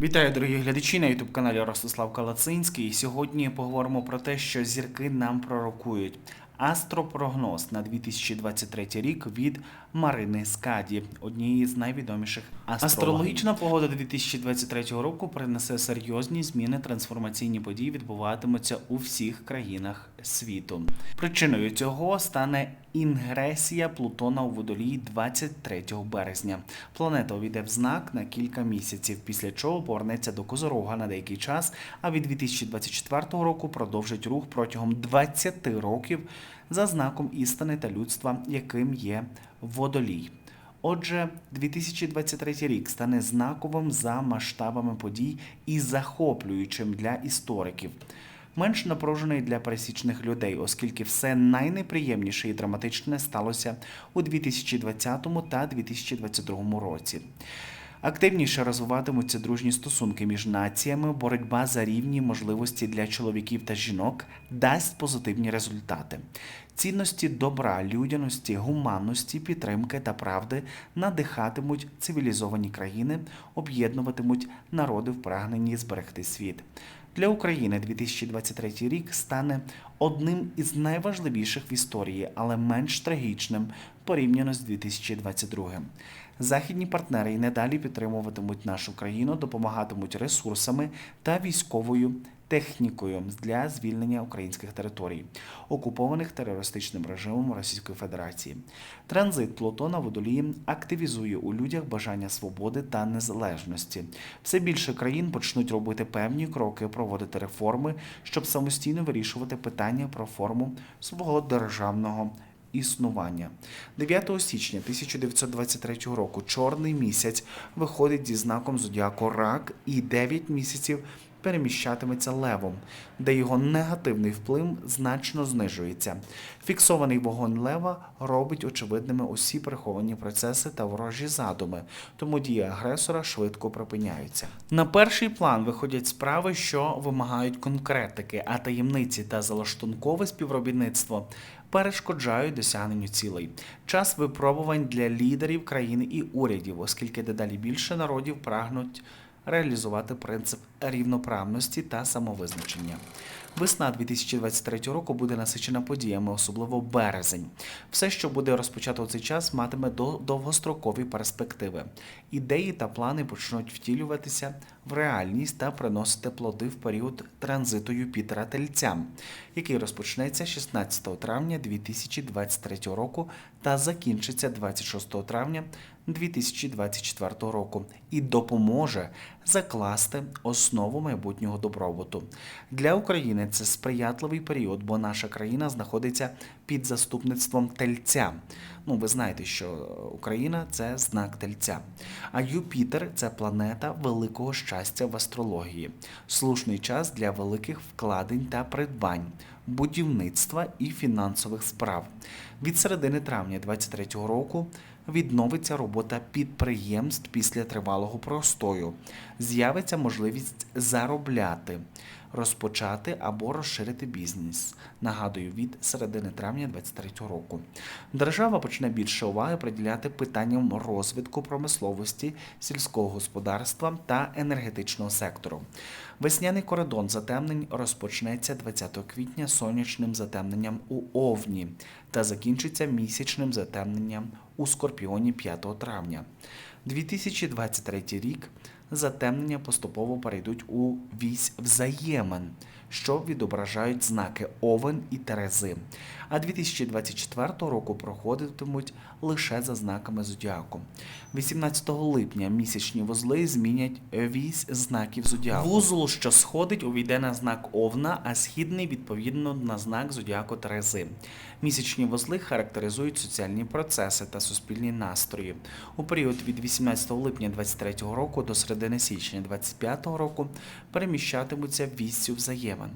Вітаю, дорогі глядачі на ютуб каналі Ростислав Калацинський. Сьогодні поговоримо про те, що зірки нам пророкують. Астропрогноз на 2023 рік від Марини Скаді, однієї з найвідоміших астрологів. Астрологічна погода 2023 року принесе серйозні зміни. Трансформаційні події відбуватимуться у всіх країнах світу. Причиною цього стане інгресія Плутона у водолії 23 березня. Планета увійде в знак на кілька місяців, після чого повернеться до Козорога на деякий час, а від 2024 року продовжить рух протягом 20 років за знаком істини та людства, яким є водолій. Отже, 2023 рік стане знаковим за масштабами подій і захоплюючим для істориків. Менш напружений для пересічних людей, оскільки все найнеприємніше і драматичне сталося у 2020 та 2022 році. Активніше розвиватимуться дружні стосунки між націями, боротьба за рівні можливості для чоловіків та жінок дасть позитивні результати. Цінності добра, людяності, гуманності, підтримки та правди надихатимуть цивілізовані країни, об'єднуватимуть народи в прагненні зберегти світ. Для України 2023 рік стане одним із найважливіших в історії, але менш трагічним порівняно з 2022. Західні партнери і надалі підтримуватимуть нашу країну, допомагатимуть ресурсами та військовою технікою для звільнення українських територій, окупованих терористичним режимом Російської Федерації. Транзит Плутона водолії активізує у людях бажання свободи та незалежності. Все більше країн почнуть робити певні кроки, проводити реформи, щоб самостійно вирішувати питання про форму свого державного. Існування 9 січня 1923 року чорний місяць виходить зі знаком зодіаку Рак і 9 місяців переміщатиметься левом, де його негативний вплив значно знижується. Фіксований вогонь лева робить очевидними усі приховані процеси та ворожі задуми, тому дії агресора швидко припиняються. На перший план виходять справи, що вимагають конкретики, а таємниці та залаштункове співробітництво перешкоджають досягненню цілей. Час випробувань для лідерів країни і урядів, оскільки дедалі більше народів прагнуть реалізувати принцип рівноправності та самовизначення. Весна 2023 року буде насичена подіями, особливо березень. Все, що буде розпочато у цей час, матиме до- довгострокові перспективи. Ідеї та плани почнуть втілюватися в реальність та приносити плоди в період транзиту Юпітера Тельця, який розпочнеться 16 травня 2023 року та закінчиться 26 травня 2024 року і допоможе закласти основу майбутнього добробуту. Для України це сприятливий період, бо наша країна знаходиться під заступництвом тельця. Ну, ви знаєте, що Україна це знак тельця. А Юпітер це планета великого щастя в астрології, слушний час для великих вкладень та придбань, будівництва і фінансових справ. Від середини травня 2023 року відновиться робота підприємств після тривалого простою. З'явиться можливість заробляти, розпочати або розширити бізнес. Нагадую, від середини травня 2023 року. Держава почне більше уваги приділяти питанням розвитку промисловості, сільського господарства та енергетичного сектору. Весняний коридон затемнень розпочнеться 20 квітня сонячним затемненням у Овні та закінчиться місячним затемненням у Скорпіоні 5 травня. 2023 рік затемнення поступово перейдуть у вісь взаємин, що відображають знаки Овен і Терези. А 2024 року проходитимуть лише за знаками зодіаку. 18 липня місячні вузли змінять вісь знаків зодіаку. Вузол, що сходить, увійде на знак Овна, а східний відповідно на знак зодіаку Терези. Місячні вузли характеризують соціальні процеси та суспільні настрої. У період від 18 липня 2023 року до середини січня 2025 року переміщатимуться віссю взаємин.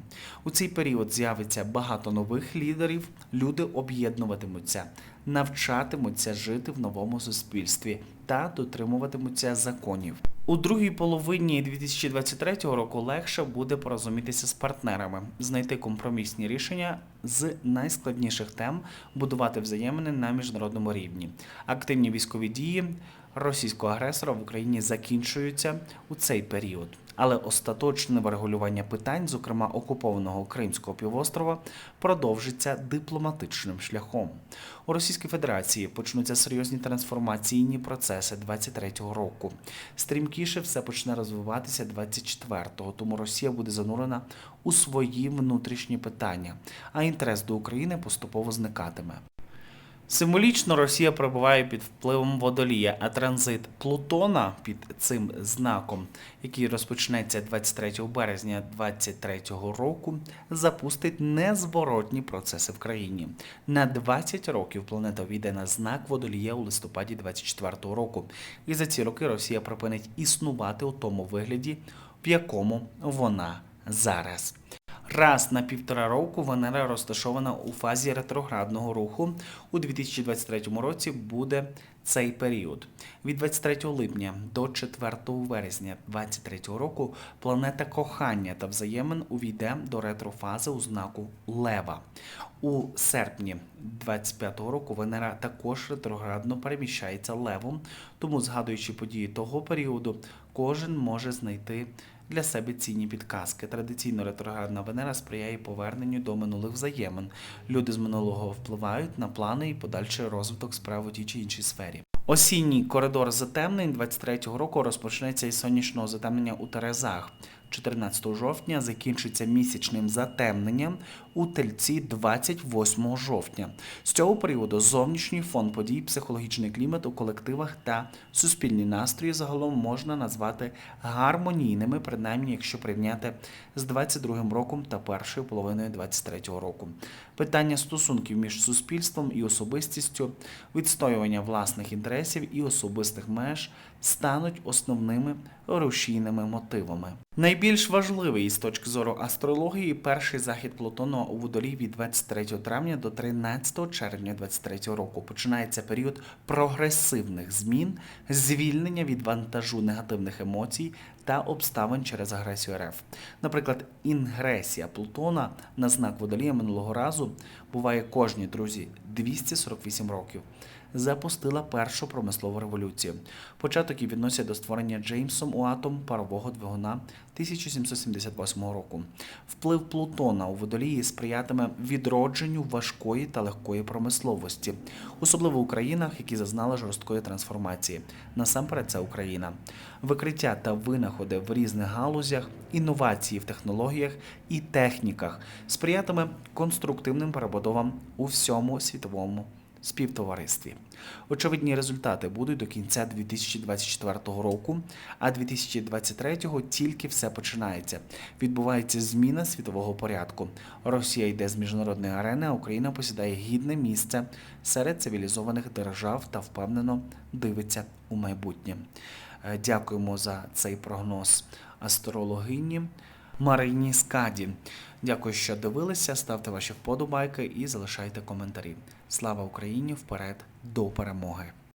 У цей період з'явиться багато нових лідерів, люди об'єднуватимуться, навчатимуться жити в новому суспільстві та дотримуватимуться законів. У другій половині 2023 року легше буде порозумітися з партнерами, знайти компромісні рішення з найскладніших тем, будувати взаємини на міжнародному рівні. Активні військові дії російського агресора в Україні закінчуються у цей період. Але остаточне врегулювання питань, зокрема окупованого Кримського півострова, продовжиться дипломатичним шляхом. У Російській Федерації почнуться серйозні трансформаційні процеси 23-го року. Стрімкіше все почне розвиватися 24-го, тому Росія буде занурена у свої внутрішні питання, а інтерес до України поступово зникатиме. Символічно Росія перебуває під впливом водолія, а транзит Плутона під цим знаком, який розпочнеться 23 березня 2023 року, запустить незворотні процеси в країні. На 20 років планета війде на знак водолія у листопаді 24 року, і за ці роки Росія припинить існувати у тому вигляді, в якому вона зараз. Раз на півтора року Венера розташована у фазі ретроградного руху. У 2023 році буде цей період. Від 23 липня до 4 вересня 2023 року планета кохання та взаємин увійде до ретрофази у знаку Лева. У серпні 25 року Венера також ретроградно переміщається левом, тому, згадуючи події того періоду, кожен може знайти для себе цінні підказки. Традиційно ретроградна Венера сприяє поверненню до минулих взаємин. Люди з минулого впливають на плани і подальший розвиток справ у тій чи іншій сфері. Осінній коридор затемнень 23-го року розпочнеться із сонячного затемнення у Терезах. 14 жовтня закінчиться місячним затемненням у тельці 28 жовтня. З цього періоду зовнішній фон подій, психологічний клімат у колективах та суспільні настрої загалом можна назвати гармонійними, принаймні якщо порівняти з 22 роком та першою половиною 23 року. Питання стосунків між суспільством і особистістю, відстоювання власних інтересів і особистих меж стануть основними рушійними мотивами. Найбільш важливий з точки зору астрології перший захід Плутона у водолій від 23 травня до 13 червня 23 року. Починається період прогресивних змін, звільнення від вантажу негативних емоцій та обставин через агресію РФ. Наприклад, інгресія Плутона на знак водолія минулого разу буває кожні друзі 248 років. Запустила першу промислову революцію. Початок її відносять до створення Джеймсом Уатом парового двигуна 1778 року. Вплив Плутона у водолії сприятиме відродженню важкої та легкої промисловості, особливо у країнах, які зазнали жорсткої трансформації. Насамперед, це Україна. Викриття та винаходи в різних галузях, інновації в технологіях і техніках сприятиме конструктивним перебудовам у всьому світовому співтоваристві. Очевидні результати будуть до кінця 2024 року, а 2023-го тільки все починається. Відбувається зміна світового порядку. Росія йде з міжнародної арени, а Україна посідає гідне місце серед цивілізованих держав та впевнено дивиться у майбутнє. Е, Дякуємо за цей прогноз астрологині Марині Скаді. Дякую, що дивилися. Ставте ваші вподобайки і залишайте коментарі. Слава Україні! Вперед до перемоги!